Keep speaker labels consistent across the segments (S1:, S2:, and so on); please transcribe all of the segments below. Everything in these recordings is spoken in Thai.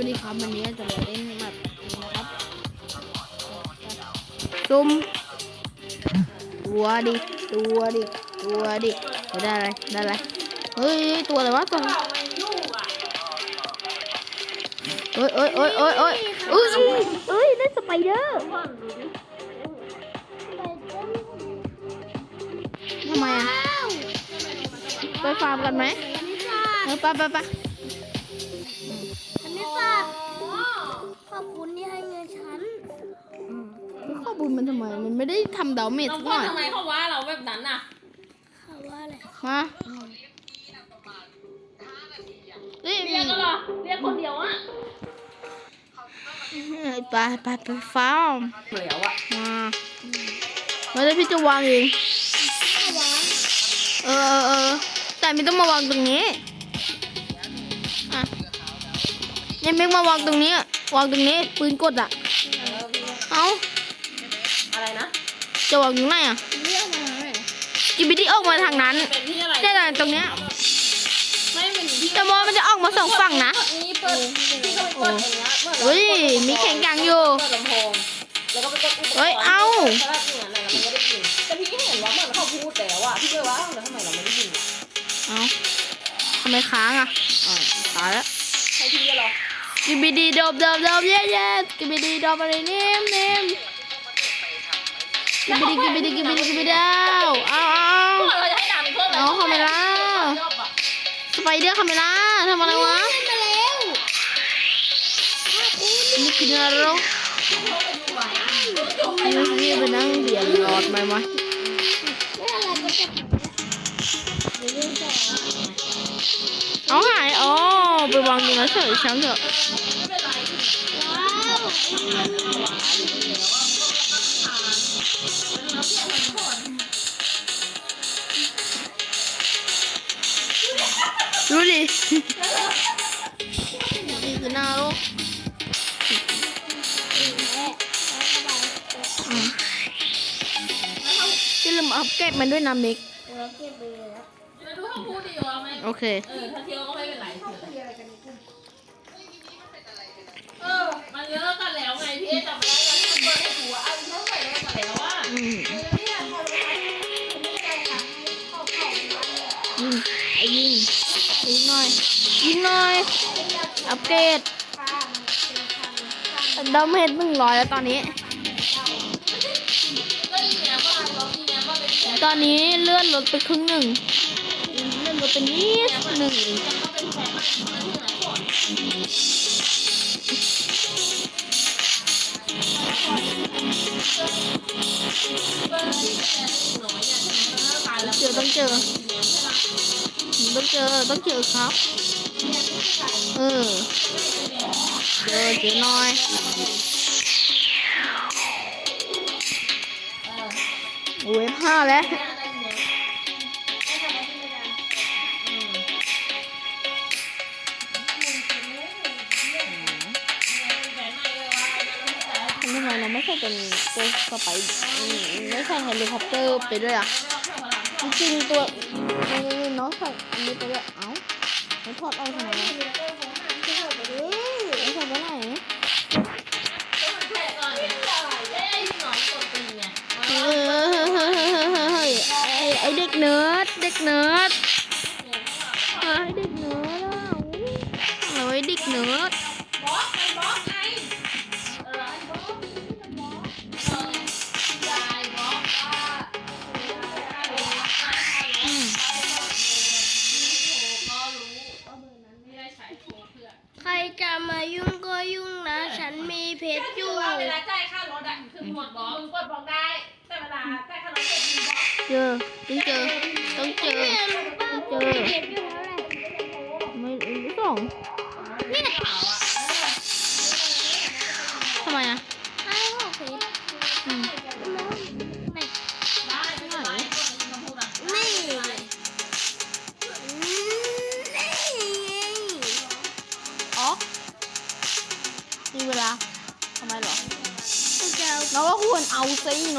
S1: วัสดีครับวันนี้จะมาเล่นแบบนี้นะครับซุ่มตัวดิตัวดิตัวดิได้อะไรได้อะไรเฮ้ยตัวอะไรวะตัวเอ้ยเอ้ยเอ้ยเอ้ยเอ้ยเอ้ยเอ้ยได้สไปเดอร์ทำไมอะไปฟาร์มกันไหมเออไปไปไป
S2: ข้อบุ
S1: ญมันทำไม มันไม่ได้ทำดาวเมจ
S3: เรา
S1: สักห
S3: ว่า
S1: น่อย
S3: ทำไมเขาว่าเราแบบนั้นน่ะ
S2: เขาว่าอะไร
S1: มาเฮ้ย
S3: เรียกก็เหรอเรียกคนเดียวอะ
S1: ไปไปไปฟาร์ม
S3: เหลียวอะ
S1: มาแล้วเดี๋ยวพี่จะวางเองเออเออเออแต่ไม่ต้องมาวางตรงนี้อะยังไม่มาวางตรงนี้อะวางตรงนี้ปืนกดอะ จะวางตรงไหนอะ
S2: เรื่องอะไร
S1: จิบิตี้ออกมาทางนั้น
S3: เป็นที่อะไร
S1: ได้แต่ตรงเนี้ย
S3: ไม่เป็นที่
S1: แต่มอมันจะออกมาสองฝั่งนะ
S3: นี่เปิดพี่ก็ไปเปิดอย่างเงี้ยเปิด
S1: เฮ้ยมีแข่งกลางอยู่
S3: เปิดลำโพงแล้วก็ไปกดอุปกรณ์
S1: เฮ้ยเอา
S3: สลับอย่างนั้นแล้วมันก็ได้ยินแต่พี่เห็นว่าเหมือนเขาพูดแล้วอะพี่เลยว่าแล้วทำไมเราไม่ได้ยินอะ
S1: เอ้าทำไมค้างอะอ่าตายแล้ว
S3: ใช่พี่เหรอ
S1: กิบิดีดบดบดบเย้เย้กิบิดีดบอะไรนิ่มนิ่ม กิบิดีกิบิดีกิบิดีกิบิดีเอาเอาเอา
S3: พวกเราจะให้ด่าเป็นเพื่อนอะไร
S1: เอาเข้าไปแล้วสไปเดอร์คาเมล่าทำอะไรวะ
S2: มาแล้ว
S1: นี่กินอะไรหรอนี่นี่ไปนั่งเบียดหลอดไหมวะ
S2: ไม่อะไรก็จะเรื่องต่อ
S1: เอาหายอ๋อไปวางตรงนั้นเฉยช่างเถอะ เก็บมันด้วยนะมิก
S2: เราเก็บไปแล้ว
S3: แล้วดูเขาพูดดีว่าไหม
S1: โอเค
S3: เออถ้าเที่ยวก็ไม่เป็นไรเออมันเลิกกันแล้วไงพี่เอ๊จำได้แล้วที่มันเปิดให้ดูว่าเอาเลิกไปแล้วกันแล้วว่า
S1: อืม
S2: เนี่ยพอเราทำไม่ได้ค่ะให้เข้าเข้า
S1: ยิงไอ้ยิงยิงหน่อย ยิงหน่อย อัปเกรด
S2: ป้ามันเป็นทาง
S1: ดาเมจหนึ่งร้อยแล้วตอนนี้ ตอนนี้เลื่อนลดไปครึ่งหนึ่งเลื่อนลดไปนิดหนึ่ง
S3: ก็เป็นแสนมันที่ไหนก่อน
S1: เจอต้องเจอต้องเจอต้องเจอครับ เออ เจอเจอหน่อย โอ้ยห้าแล้วทำไมเราไม่ใช่เป็นตัวสไปไม่ใช่เฮลิคอปเตอร์ไปด้วยอะจริงตัวนี่น้องใส่อันนี้ไปด้วยเอ้าไม่ถอดเอาทำไม ไอเด็กเนิร์ดเด็กเนิร์ดไอเด็กเนิร์ดอะโอ้ยเด็กเนิร์ด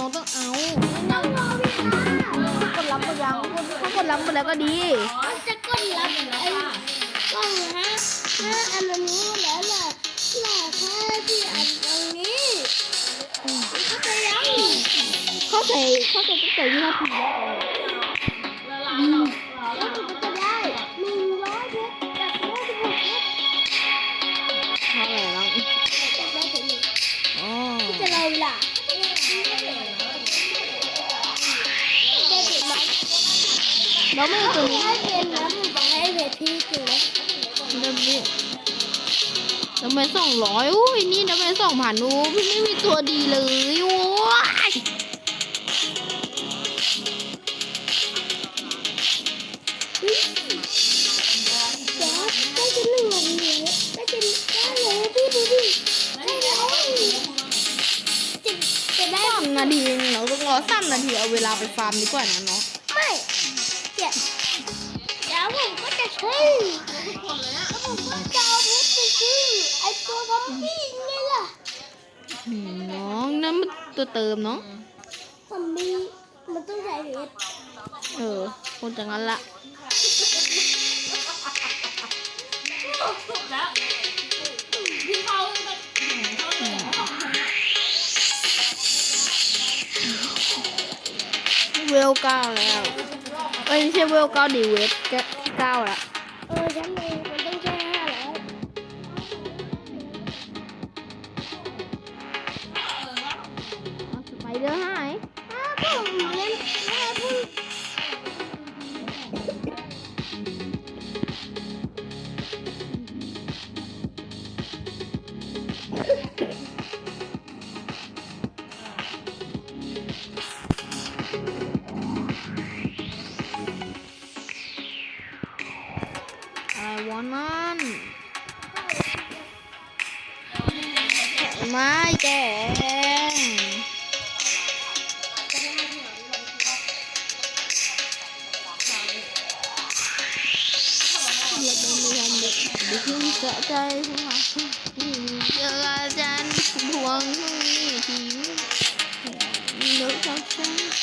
S2: น้อ
S3: งต้อ
S1: งเอาค่ะกดรับก็ยังถ้ากดรับไปแล้วก็ดี
S2: จะกดรับไอ้ก็ฮะฮะอันนี้แล้วแหละ
S1: แหละ
S3: แค่ที่อันตรงนี้เข้า
S2: ใจยังเข้า
S1: ใจ
S2: เข้าใจตั้งแต่ยี่
S1: ห้อผิ ไม่ตัวนี้
S2: ให้เป็นนะมึงบอกให้เป็นพี่จริงไหม
S1: เริ่มนี่ทำไมสองร้อยอุ้ยนี่ทำไมสองพันอู้พี่ไม่มีตัวดีเลยโว้ย
S2: จ๊ะได้จะหนึ่งวันนี้ได้จะได้เลยพี่ดูดิได้เลยจะจะได้
S1: สามนาทีเราต้องรอสามนาทีเอาเวลาไปฟาร์มดีกว่านะเนาะ
S2: ไม่เดี๋ยวเดี๋ยวผมก็จะซื้อ
S3: ทุกคนเลยอะ
S2: แล้วผมก็จะเอาเพชรไปซื้อไอ้ตัวซอมบี้ไงล่ะ
S1: อืมน้องนั่นมันตัวเติมเนาะ
S2: ซอมบี้มันต้องใช้เพชร
S1: เออคงจะงั้นละ
S3: สุดแล้วพี่เขาแบบเขาเลย
S1: เวลเก้าแล้วเอ้ย ไม่ใช่เวลเก้าดิเวทเก้าละ
S2: เออฉันเองมันต้องใช้ห้าแล้ว
S1: เอาสไปเดอร์หาย
S2: ถ้าผมเล่น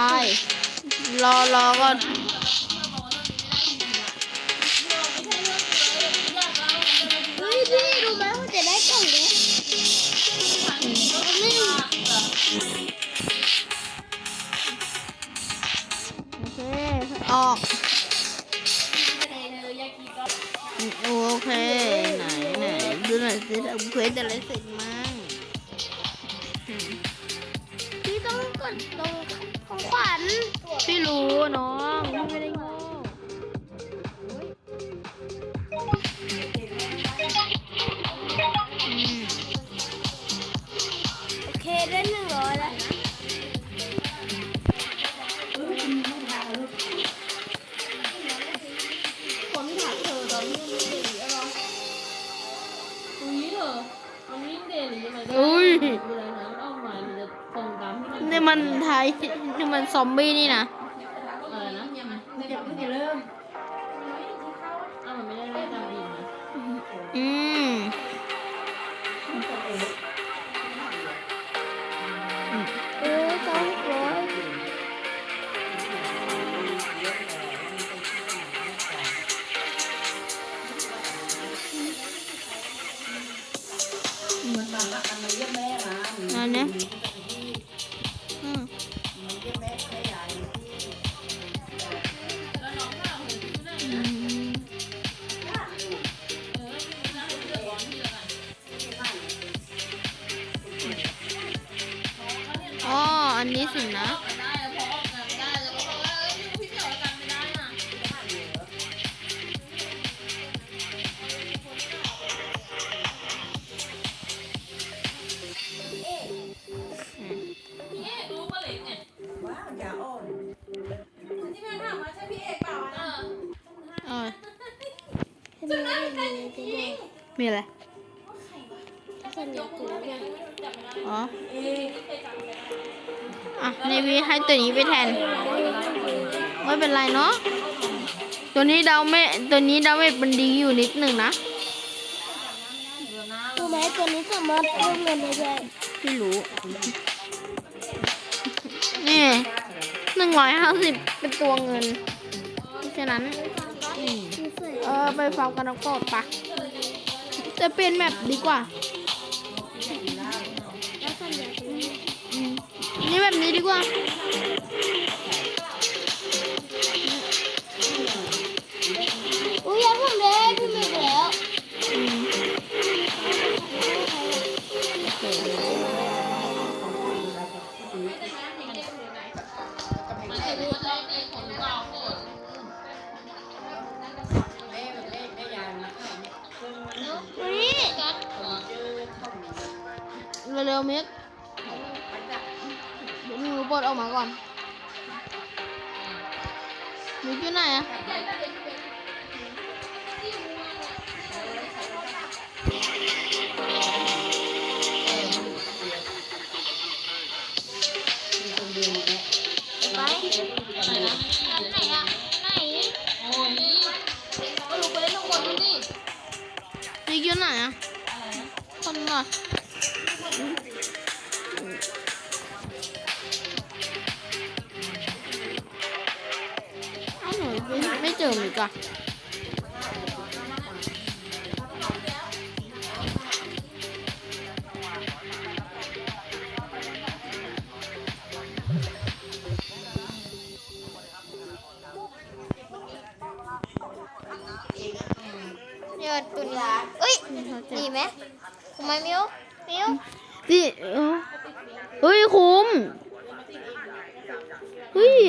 S1: า
S3: กเล่ามันเลยเฮ้ยพี่
S1: รู้
S3: ไห
S2: มว่าจะได้กล่องเนี้ย
S3: ทางนี้ก็ไม่ได้แบบ
S1: โอเคออก
S3: ไม่ได้เลยยากิก็
S1: อืมโอเค ไหนไหนดูหน่อยสิทำเควสอะไรเสร็จ
S2: รู้
S1: น้องพี่ไม่ได้โง่อืม
S2: โอเคได้หนึ่งร้อยแล้ว
S3: คนที่ถามเธอตอนนี้มันเดลี่อะไรตรงนี้เธอมันวิ่งเดลี่ยังไงก็
S1: อุ้ย
S3: เวลาน้ำออกมามันจะตรงตามที่มัน
S1: นี่มันไทยนี่มันซอมบี้นี่นะ
S3: มีอะไร
S2: คนเดียวตัวเนี่ย
S1: อ๋ออะในวีให้ตัวนี้ไปแทน ไม่เป็นไรเนาะ ตัวนี้เดาไม่ ตัวนี้เดาไม่เป็นดีอยู่นิดหนึ่งนะ
S2: รู้ไหมตัวนี้สามารถเพิ่มเงินได้ด้วย
S1: ไม่รู้ นี่หนึ่งร้อยห้าสิบเป็นตัวเงินเพราะฉะนั้น
S2: มีใส่
S1: เออไปฟังกันน้องโกดปะ จะเปลี่ยนแมปดีกว่า
S2: นี่
S1: แบบนี้ดีกว่า
S2: มิ
S1: กอยู่ไหนอะ
S2: อะไร
S3: นะ
S1: คนก่อนเอาหนูไม่เจอมิกอะ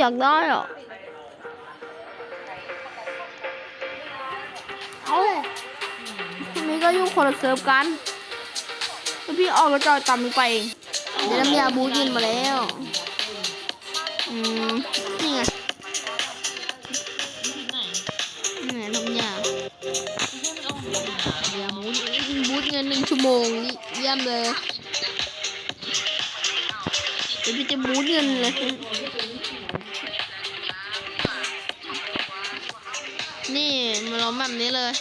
S2: อยา
S1: กได้อะ
S2: เอาเลย
S1: มีก็อยู่คนละเซิร์ฟกันแล้วพี่ออกแล้วจอยตามมึงไปเองเดี๋ยวน้ำยาบูยินมาแล้ว อืม นี่ไง
S3: ที่ไหน
S1: นี่ไงน้ำยา
S3: ที่ไม่เอาหัวหนา
S1: น้ำยาบูบูทเงินหนึ่งชั่วโมงเยี่ยมเลยเดี๋ยวพี่จะบูทเงินเลย ล้อมแบบนี้เลย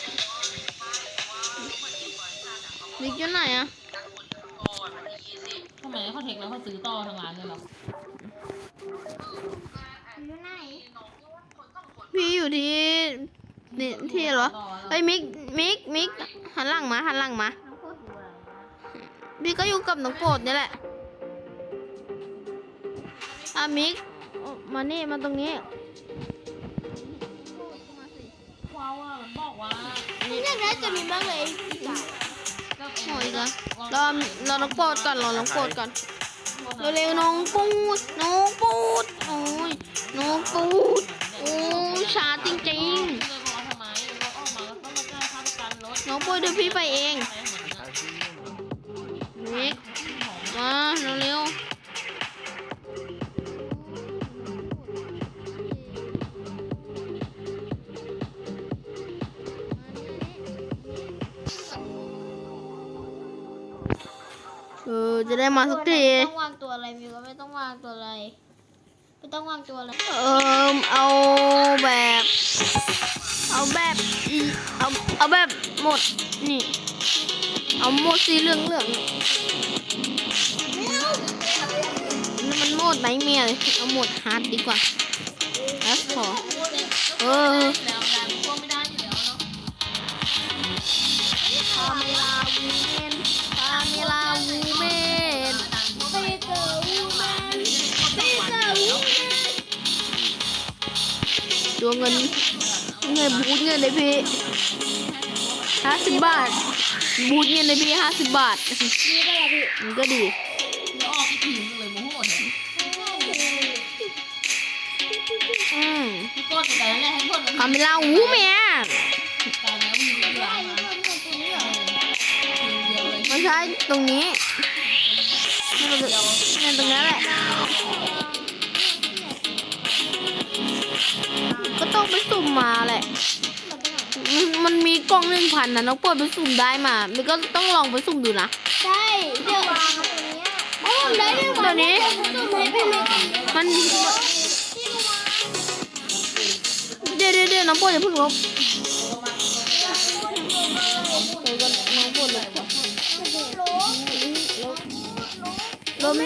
S1: มิกอยู่ไหนอะ
S3: ทำไมเขาเทคแล้วเขาซื้อต่อทางร้านเลยเหรอ
S2: อยู่ไหน
S1: พี่อยู่ที่นี่ที่เหรอเฮ้ยมิกมิกมิกหันหลังมาหันหลังมา
S2: น้องโคตรหัว
S1: พี่ก็อยู่กับน้องโปรดนี่แหละอะมิกมานี่มาตรงนี้
S3: นี่อ
S2: ยากได้ตัวนี้มากเลยพี่สาว
S3: ก็
S1: โอ้ยจ้ะรอรอน้องโปรดก่อนรอน้องโปรดก่อนเร็วๆน้องปูดน้องปูดโอ้ยน้องปูดโอ้ยช้าจริง
S3: เลยบอกว่าทำไมเราออกมาแล้วต้องมาจ่ายค่าประกันรถ
S1: ๆน้องปูดเดี๋ยวพี่ไปเอง
S3: ได้
S1: มาสักที
S2: ต้องวางตัวอะไรมิวก็ไม่ต้องวางตัวอะไร ไม่ต้องวางตัวอะไร
S1: เออเอาแบบ เอาแบบอีเอาเอาแบบหมดนี่ เอาหมดสีเหลืองเหลืองๆนี่นี่มันหมดไหนเมียเลยเอาหมดฮาร์ดดีกว่าแล้วขอเออ
S3: แล้วแล้วพวกไม่ได้อยู่แล้วเนาะ
S1: พาเมลาวูเมนพาเมลาวู ดูเงินเงินบูทเงินเลยพี่ห้าสิบบาท บูทเงินเลยพี่ห้าสิบบาท
S2: นี่ได้ละพี่
S1: มันก็ดี
S3: แล้วออกกี่ทีมเลยโมโหเนี่ย
S1: อืม
S3: พี่กดแต่แรกให้กด
S1: คาเมล่าวูแมน
S3: ตอนนี้มีเวลา
S2: ไอ้
S3: มา
S2: คนเงินตัวนี้เหรอ
S3: ทีมเดียวเลย
S1: ไม่ใช่ตรงนี้
S3: เมั
S1: นเนี่ยตรงนั้นแหละ ก็ต้องไปสุ่มมาแหละ มันมันมีกล้องหนึ่งพันนะน้องโปรดไปสุ่มได้มา มันก็ต้องลองไปสุ่มดูนะ
S2: ใช่เดี๋ยวโอ้ได้ด้วย
S1: เดี๋ยวนี้
S2: สุ่มให้พี่เมย์
S1: มันเดี๋ยวเดี๋ยวเดี๋ยวน้องโปรดอย่าเพิ่งลบเดี๋ยวก่อนน้องโปรดลบลบ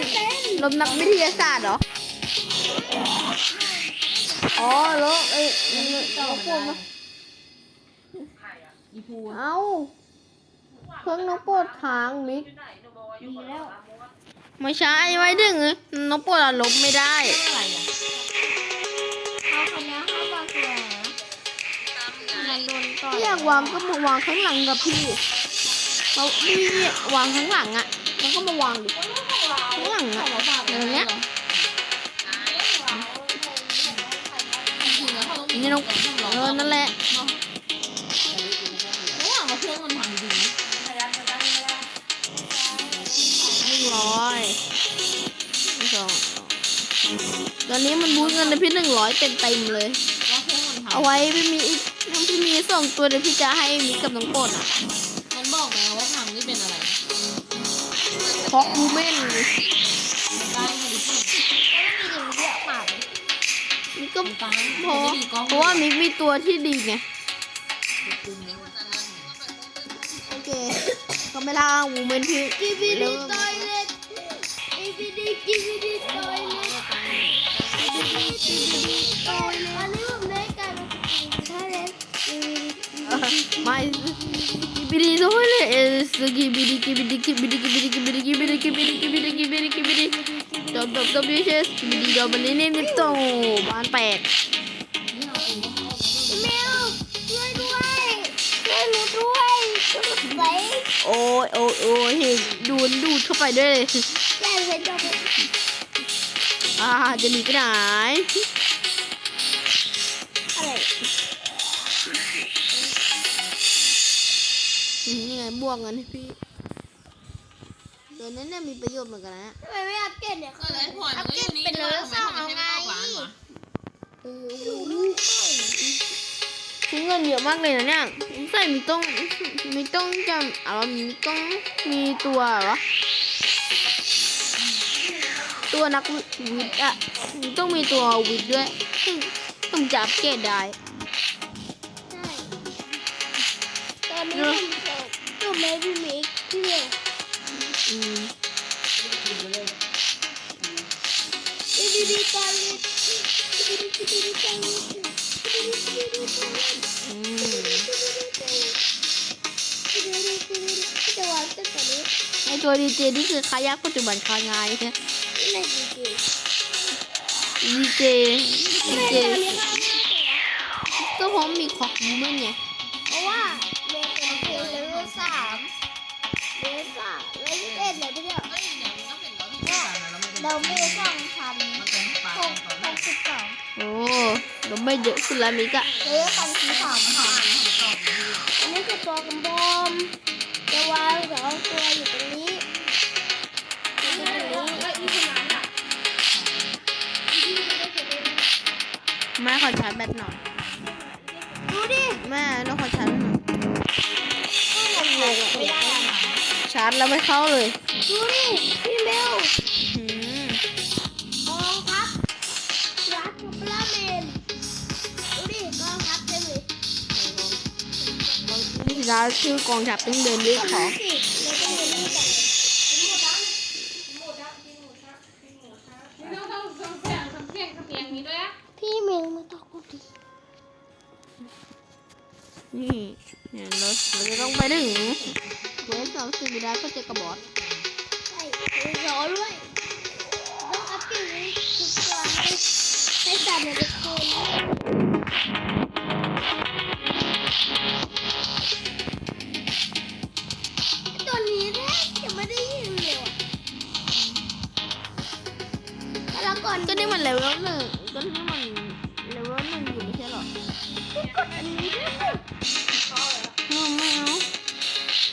S1: ลบนักวิทยาศาสตร์เหรอ อ๋อแลบเอ้ยน้องโปรดมา
S3: อีพู
S1: เอ้าเครื่งน้องโปรดค้างมิก
S2: ดีแล้ว
S1: ไม่ใช่ไม่ถึงน้องโปรดลบไม่ได้
S3: อะไรอะ
S2: เอาคนนี้เข้ามางตัวนะอย
S1: ที่อยากวางก็มาวางข้างหลังกับพี่เราพี่วางข้างหลังอะมันก็มาวางดิข้างหลังอะอย่างเงี้ย นี่น้องเออนั่นแหละ
S3: ระหว่างเราเครื่องมันพังจริง
S1: หนึ่งร้อยสองตอนนี้มันบูทเงินในพี่หนึ่งร้อยเต็มเต็มๆเลย
S3: ว่าเครื่องมันพัง
S1: เอาไว้พี่มีอีกพี่มีสองตัวเดี๋ยวพี่จะให้มิกกับน้องโปรดอะ
S3: มันบอกแล้วว่าพังนี่เป็นอะไร
S1: เพราะกูเม่น
S3: ไก
S1: ก็
S3: ตัง
S1: เพราะ
S3: ไม่ได้ดีกล้อง
S1: เพราะว่ามิกมีตัวที่ดีไงโอเคก็ไม่ล่าวูเมนพี่
S2: กิบิ
S1: เร็
S2: ดี
S1: ว
S2: ตอยเล็ตกิบิดีกิบิดีตอยเล็ตกิบิดีกิบิดีตอยเล็ตอันนี้ผมได้กลายเป็นใช่เลยกิบิดี
S1: ไม่กิบิดีด้วยเลยเอสกิบิดีกิบิดีกิบิดีกิบิดีกิบิดีกิบิดีกิบิดีกิบิดีกิบิดี กิบิดีจบจบเชสบิดีจบวันนี้นี่นิโตบ้านแปด
S2: เมลช่วยด้วยช่วยหนูด้วยช่วยหนูไป
S1: โอ้ยโอ้ยโอ้ยเห็นดูดดูดเข้าไปด้วย
S2: แย่เลยจบ
S1: อ่าจะหนีไปไหน
S2: อะไร
S1: นี่ไงบวกเงินพี่ เดี๋ยวนั้นเนี่ยมีประโยชน์เหมือนกันนะ
S2: ทำไมไม่อัปเกรดเนี่ย
S3: เออไอ้พลอย
S2: อั
S3: มัน
S2: ป
S3: ก็
S2: เก
S3: อ
S2: ร
S3: ยู่
S2: ด
S3: นี่
S2: เป็นเล
S3: ด้วย
S2: เวลสองเอาไง
S1: เออใช้เงินเยอะมากเลยนะเนี่ยใส่มีต้องมีต้องจำอะไรมีต้องมีตัวเหรอตัวนักวิทย์อะมีต้องมีตัววิทย์ด้วยซึ่งต้องจับเกรดได้
S2: ใช่ตอนนี้ผมจบจบไม่พี่มิกพี่เมล
S1: อืม
S2: ดีดีดีตอนนี้ดีดีดีดีตอนนี้ดีดีดีดีตอนนี้
S1: อืม
S2: จะวาง
S1: ไอตัวดีเจนี่คือคายักปัจจุบันคางายใช่
S2: ไหมดี
S1: เจดีเจก็พร้อม
S2: มีของมูเม
S3: นต์
S2: ไง
S3: เรา
S1: ไม่เยอะขึ้นแล้วมิกอะ
S2: เลเวลพันสี่สามค่ะอันนี้คือตัวกำบอมจะวางสองตัวอยู่ตรงนี้อยู่ตรงนี้
S1: แม่ขอชาร์จแบตหน่อย
S2: ดูดิ
S1: แม่ต้องขอชาร์จแบตหน่อย
S2: ไม่ได้อะ
S1: ชาร์จแล้วไม่เข้าเลย
S2: ดูดิ นี่
S1: สินะชื่อกองทัพต้องเดินเรียของ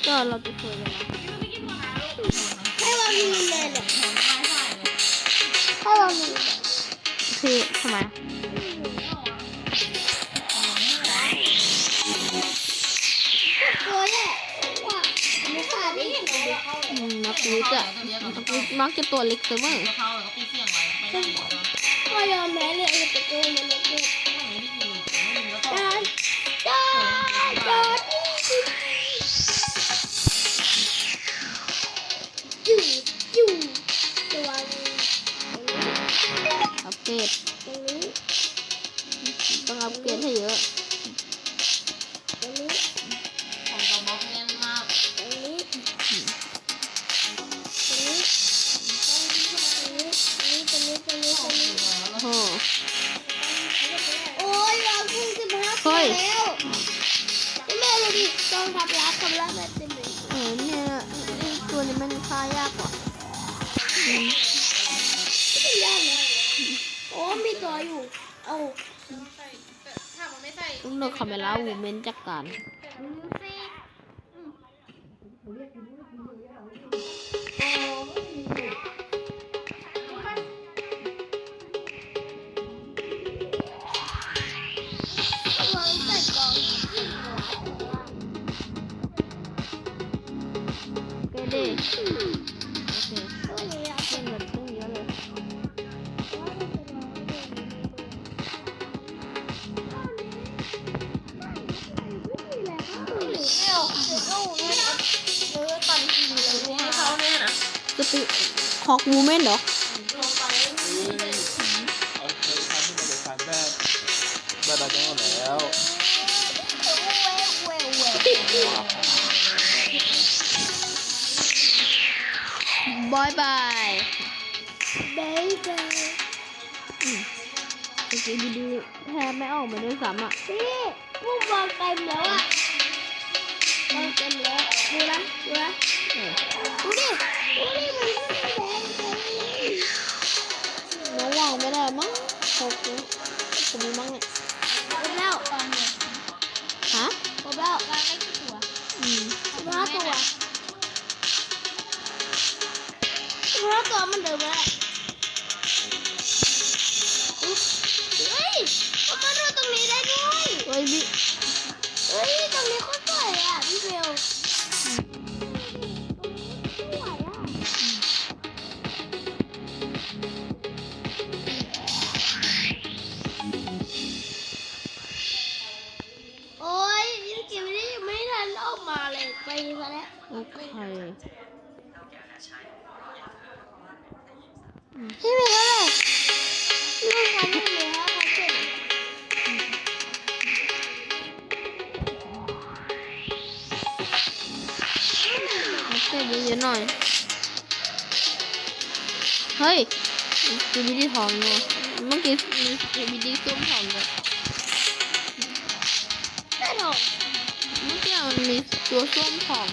S2: ก็
S3: เรา
S1: จะ
S2: คุยกันให้เรา
S1: มีเลยเหรอ
S2: ให้เรา
S3: มีคื
S1: อทำไม
S2: นั
S1: กวิทอะมักวิมักจะตัวเล็กเสมอ
S3: ไม่
S2: ยอมแม้เล
S3: ย
S2: จะตั
S1: วเลย
S2: พิ่งสิบห้าปีแล้วแม่ดูดิกองทัพรักกำลังมาเต็มเลย
S1: เออเนี่ยไอ้ตัวนี้มันฆ่ายากกว่าอืม
S2: ไม่ยากนะโอ้มีตัวอยู่ เอา
S3: ถ้ามันไม่ใส่
S1: ต้องโดนคาเมล่าวูเมนจัดการ สติคอกวูเมนเหรอ บายบาย
S2: เบ้ยเบ้ย
S1: เมื่อกี้ดีดีแทบไม่ออกมาด้วยซ้ำอะ
S2: พี่พวกวางเต็มแล้วอะวางเต็มแล้วดูนะดูนะ
S1: เออ
S2: ดูดิดูดิมันแดงเลย
S1: น้องวางไม่ได้มั้งหกนิ้วผมมีมั้งเนี่ย
S2: ครบแล้วตอนนี้
S1: ฮะ
S2: ครบแล้ว
S3: วางได้กี่ตัว
S1: อืม
S2: สิบห้าตัว สิบห้า จีบี
S1: ดีทองเนี่ยเมื่อกี้มีจีบีดีส้มทองเลย
S2: ได้หรอ
S1: เมื่อกี้มันมีตัวส้มทอง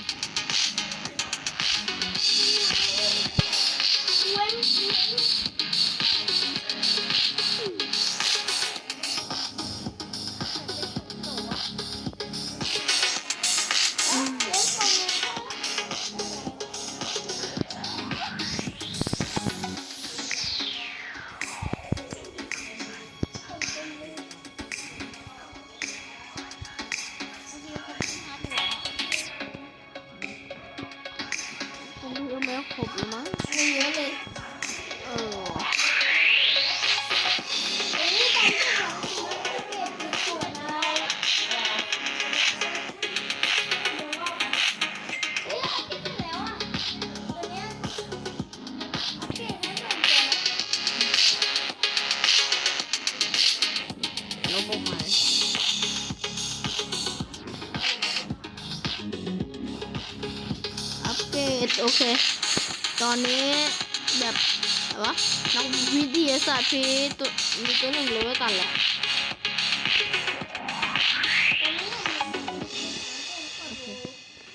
S2: นักวิ
S1: ทยาศาสตร์พีตัวมีตัวหนึ่งเลยไว้กันแหละ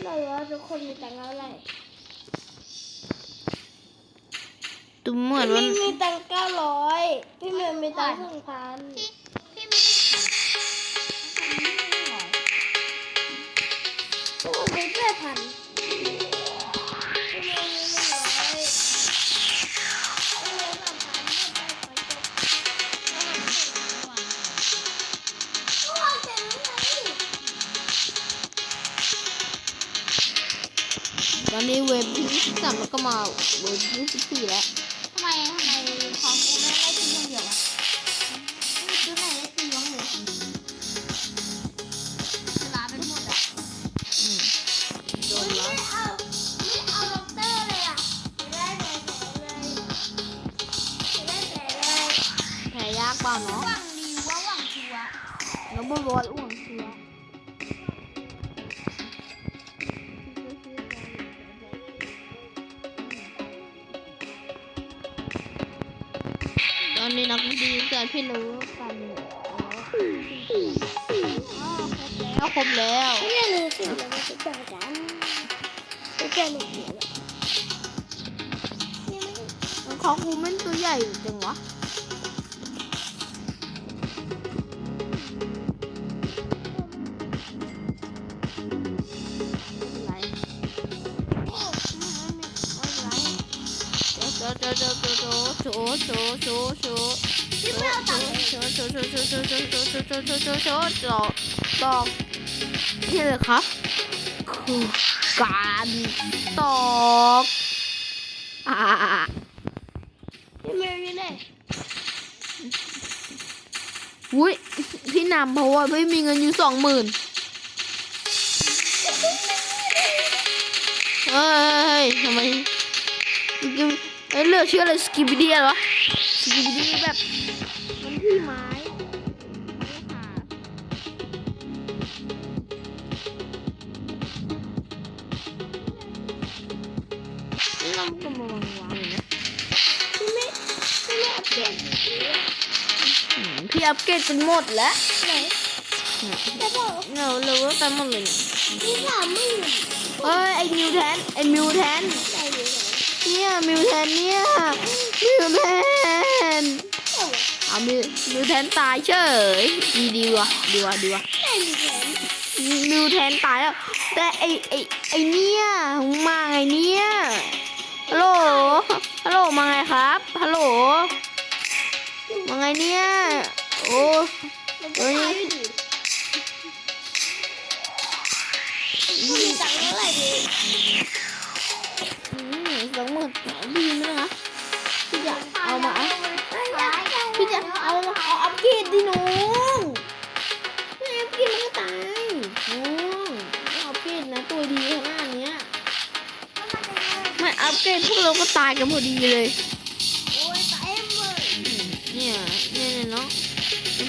S2: เราว่าทุกคนมีตังค์เท่าไหร่
S1: ตัวเหมือนว่า
S2: พี่มีตังค์เก้าร้อยพี่เมย์มีตังค์สองพัน อนเว็
S1: บที่สามแล้วก็มาเว็บที่สิบสี่แล้ว
S2: ทำไมทำไมของกูไม่ได้ตีอย่างเดียวอะไม่ซื้อไหนได้ตีบ้างเลยเวลาเป็นหมดอะ
S1: อืมโดนแล้ว
S2: เอาไม่เอาด็อกเตอร์เลยอะไม่ได้แผลเลยไม่ได้แผลเลย
S1: แพ้ยากเปล่าเนาะ
S2: หวังดีว่าหวังชัวร์
S1: น้องบอลอ้วน อนนี้นักดีแต่พี่รู้กันแล้วครบแล้ว
S2: ไม่ได้เลยสิเราไม่ใช่เจอกันไม่เจอหนูเดียวนี่ไม่
S1: ของกูมันตัวใหญ่จังวะไรโจโจโจโจ
S2: บต
S1: อบนี่เลยครับคือการตอกอ่า
S2: ไม่มีเลย
S1: อุ้ยพี่นำเพราะว่าพี่มีเงินอยู่สองหมื่นเฮ้ยทำไมเลือกเชื่ออะไรสกิปเดียหรอ อสกิปปี้ดีแบบมันที่ไม้ไม้ขาแล้วเราก็มาวางวางอยู่นะ
S2: ที่ไม่ที่ไม่เอาเปลี่ยน
S1: อืมพี่อัปเกรดจนหมดแล้ว
S2: ไหนจะบอก
S1: เงาเลยว่ากันหมดเลยเนี่ย
S2: ที่สามหมื่น
S1: เอ้ยไอ้มิวแทนไอ้มิวแทน
S2: ได้เลย
S1: เนี่ยมิวแทนเนี่ยมิวแทน
S2: เอา
S1: มิวมิวแทนตายเฉยดีดีว่ะดีว่ะดีว่ะ
S2: มีแผน
S1: มิวแทนตายแล้ว แต่ไอไอไอเนี่ยมาไงเนี่ยฮัลโหลฮัลโหลมาไงครับฮัลโหลมาไงเนี่ยโอ้
S2: มันก็ตายอยู่ดีกูมีตังค์เท่าไหร่เลย
S1: อืมสองหมื่นสองดีไหมนะพี่จะเอามา เอา
S2: เอา
S1: อัปเกรดดิน้อง
S2: ไม่อาพี่มันก็ตาย
S1: น้องเอาอัปเกรดนะตัวดีขนาดเนี้ยไม่อัปเกรดพวกเราก็ตายกันพอดีเลย
S2: โอ้ยตายหมด
S1: เนี่ยเนี่ยเนี่ยน้อง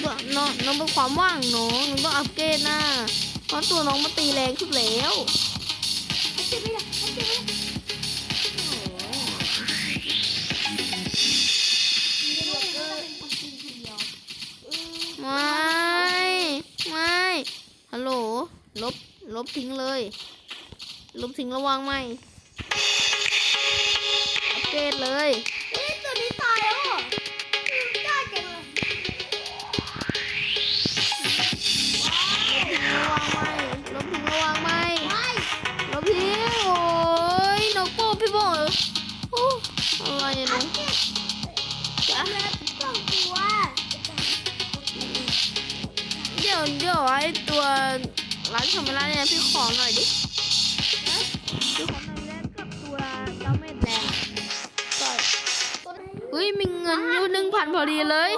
S1: น้องน้องน้องเป็นความว่างน้องน้องต้องอัปเกรดนะเพราะตัวน้องมันตีแรงขึ้นแล้ว ลบทิ้งเลย ลบทิ้งระวังไหมอัปเกรดเลย
S2: ร้า
S1: นคาเมล่าเนี่ยพี่ขอหน่อยดินะพี่ขอหน่อยแลกกับตัวดาเมจแรงก่อน
S2: ตัวนี้
S1: เฮ้ยมีเงินอยู่หนึ่งพันพอดีเลย